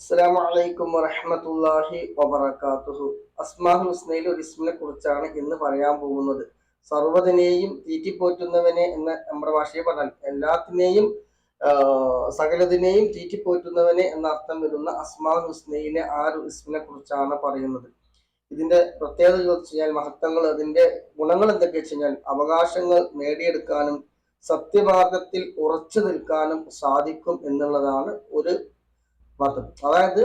അസ്സാം വലൈക്കും വറഹമത്തല്ലാഹി വബർക്കാത്തുഹു അസ്മാഹുൽ ഹുസ്നയിൽ ഒരു ഇസ്മിനെ കുറിച്ചാണ് ഇന്ന് പറയാൻ പോകുന്നത്. സർവതിനെയും തീറ്റിപ്പോറ്റുന്നവനെ എന്ന നമ്മുടെ ഭാഷയെ പറഞ്ഞാൽ എല്ലാത്തിനെയും സകലതിനെയും തീറ്റിപ്പോറ്റുന്നവനെ എന്ന അർത്ഥം വരുന്ന അസ്മാഹുൽ ഹുസ്നയിലെ ആ ഒരു ഇസ്മിനെ കുറിച്ചാണ് പറയുന്നത്. ഇതിന്റെ പ്രത്യേകത വെച്ച് കഴിഞ്ഞാൽ മഹത്വങ്ങൾ അതിന്റെ ഗുണങ്ങൾ എന്തൊക്കെ വെച്ച് കഴിഞ്ഞാൽ അവകാശങ്ങൾ നേടിയെടുക്കാനും സത്യമാർഗത്തിൽ ഉറച്ചു നിൽക്കാനും സാധിക്കും എന്നുള്ളതാണ് ഒരു മതം അതായത്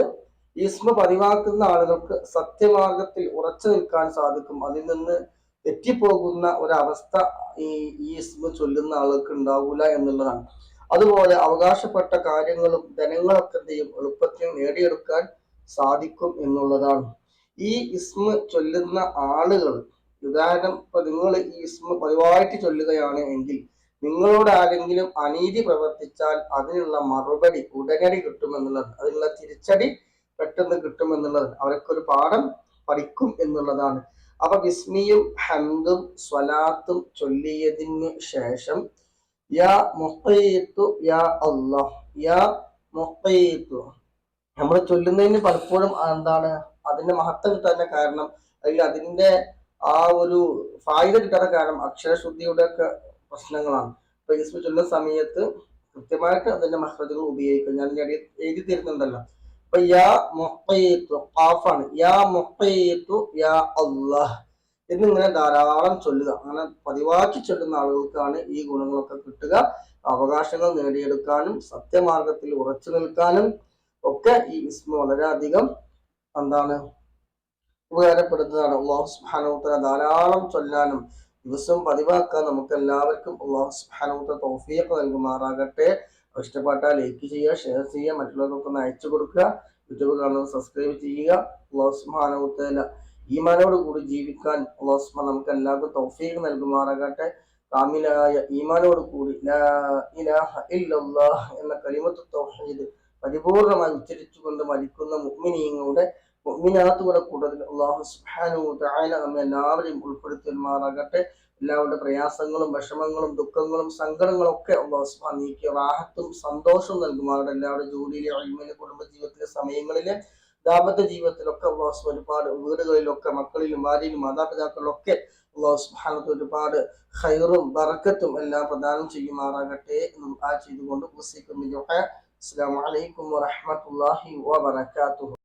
ഈസ്മ പതിവാക്കുന്ന ആളുകൾക്ക് സത്യമാർഗത്തിൽ ഉറച്ചു നിൽക്കാൻ സാധിക്കും. അതിൽ നിന്ന് തെറ്റിപ്പോകുന്ന ഒരവസ്ഥ ഈ ഈസ്മ ചൊല്ലുന്ന ആളുകൾക്ക് ഉണ്ടാവില്ല എന്നുള്ളതാണ്. അതുപോലെ അവകാശപ്പെട്ട കാര്യങ്ങളും ധനങ്ങളൊക്കെ എന്തെയും എളുപ്പത്തിൽ നേടിയെടുക്കാൻ സാധിക്കും എന്നുള്ളതാണ്. ഈ ഇസ്മ ചൊല്ലുന്ന ആളുകൾ ഉദാഹരണം ഇപ്പൊ നിങ്ങൾ ഈ ഇസ്മ പതിവായിട്ട് ചൊല്ലുകയാണ് എങ്കിൽ നിങ്ങളോട് ആരെങ്കിലും അനീതി പ്രവർത്തിച്ചാൽ അതിനുള്ള മറുപടി ഉടനടി കിട്ടുമെന്നുള്ളത് അതിനുള്ള തിരിച്ചടി പെട്ടെന്ന് കിട്ടുമെന്നുള്ളത് അവർക്കൊരു പാഠം പഠിക്കും എന്നുള്ളതാണ്. അപ്പൊ വിസ്മിയും ഹംദും സ്വലാത്തും ചൊല്ലിയതിന് ശേഷം യാ യാ യാ നമ്മൾ ചൊല്ലുന്നതിന് പലപ്പോഴും എന്താണ് അതിന്റെ മഹത്വം കിട്ടാൻ കാരണം അല്ലെങ്കിൽ അതിന്റെ ആ ഒരു ഫായിദ കിട്ടാത്ത കാരണം അക്ഷരശുദ്ധിയുടെ ഒക്കെ പ്രശ്നങ്ങളാണ്. അപ്പൊ ഇസ്മ ചൊല്ലുന്ന സമയത്ത് കൃത്യമായിട്ട് അതിന്റെ മഹ്റജുകൾ ഉപയോഗിക്കും. ഞാൻ എഴുതി തരുന്നുണ്ടല്ലോ. അപ്പൊ യാ മൊഹീത്തു ആണ് യാ മൊഹീത്തു യാ അള്ളാഹ് എന്നിങ്ങനെ ധാരാളം ചൊല്ലുക. അങ്ങനെ പതിവാക്കി ചൊല്ലുന്ന ആളുകൾക്കാണ് ഈ ഗുണങ്ങളൊക്കെ കിട്ടുക. അവകാശങ്ങൾ നേടിയെടുക്കാനും സത്യമാർഗത്തിൽ ഉറച്ചു നിൽക്കാനും ഒക്കെ ഈ ഇസ്മ വളരെയധികം എന്താണ് ഉപകാരപ്പെടുന്നതാണ്. അള്ളാഹു സുബാനോത്തര ധാരാളം ചൊല്ലാനും ദിവസവും പതിവാക്കാൻ നമുക്ക് എല്ലാവർക്കും അള്ളാഹു സുബാനോത്ത തോഫിയൊക്കെ നൽകുമാറാകട്ടെ. ഇഷ്ടപ്പെട്ട ലൈക്ക് ചെയ്യുക ഷെയർ ചെയ്യുക മറ്റുള്ളവർക്കൊക്കെ ഒന്ന് അയച്ചു കൊടുക്കുക. യൂട്യൂബ് കാണുന്നത് സബ്സ്ക്രൈബ് ചെയ്യുക. അള്ളാഹു ഈ ഈമാനോട് കൂടി ജീവിക്കാൻ അള്ളാഹു നമുക്ക് എല്ലാവർക്കും തോഫിയൊക്കെ നൽകുമാറാകട്ടെ. കാമിലായ ഈമാനോട് കൂടി എന്ന കരിമത്ത് തൗഹീദ് പരിപൂർണമായി ഉച്ചരിച്ചുകൊണ്ട് മരിക്കുന്ന മുഗ്മിനീങ്ങളുടെ മുഗ്മിനാത്തുകളുടെ കൂട്ടത്തിൽ അള്ളാഹു സുഹാനു തായാല നമ്മെ എല്ലാവരെയും ഉൾപ്പെടുത്തുമാറാകട്ടെ. എല്ലാവരുടെ പ്രയാസങ്ങളും വിഷമങ്ങളും ദുഃഖങ്ങളും സങ്കടങ്ങളും ഒക്കെ അള്ളാഹു സുഹാൻ നീക്കി റാഹത്തും സന്തോഷവും നൽകുമാറുടെ എല്ലാവരുടെ ജോലിയിലെ അഴിമയിലെ കുടുംബജീവിതത്തിലെ സമയങ്ങളിലെ ദാമ്പത്യ ജീവിതത്തിലൊക്കെ അള്ളാഹു ഒരുപാട് വീടുകളിലൊക്കെ മക്കളിലും ഭാര്യയിലും മാതാപിതാക്കളിലൊക്കെ അള്ളാഹു സുഹാനത്ത് ഒരുപാട് ഹൈറും ബറക്കത്തും എല്ലാം പ്രദാനം ചെയ്യുമാറാകട്ടെ ആ ചെയ്തുകൊണ്ട് അസ്സാം വലൈക്കും വാഹമത്തല്ലാഹി വാബർക്കാത്തു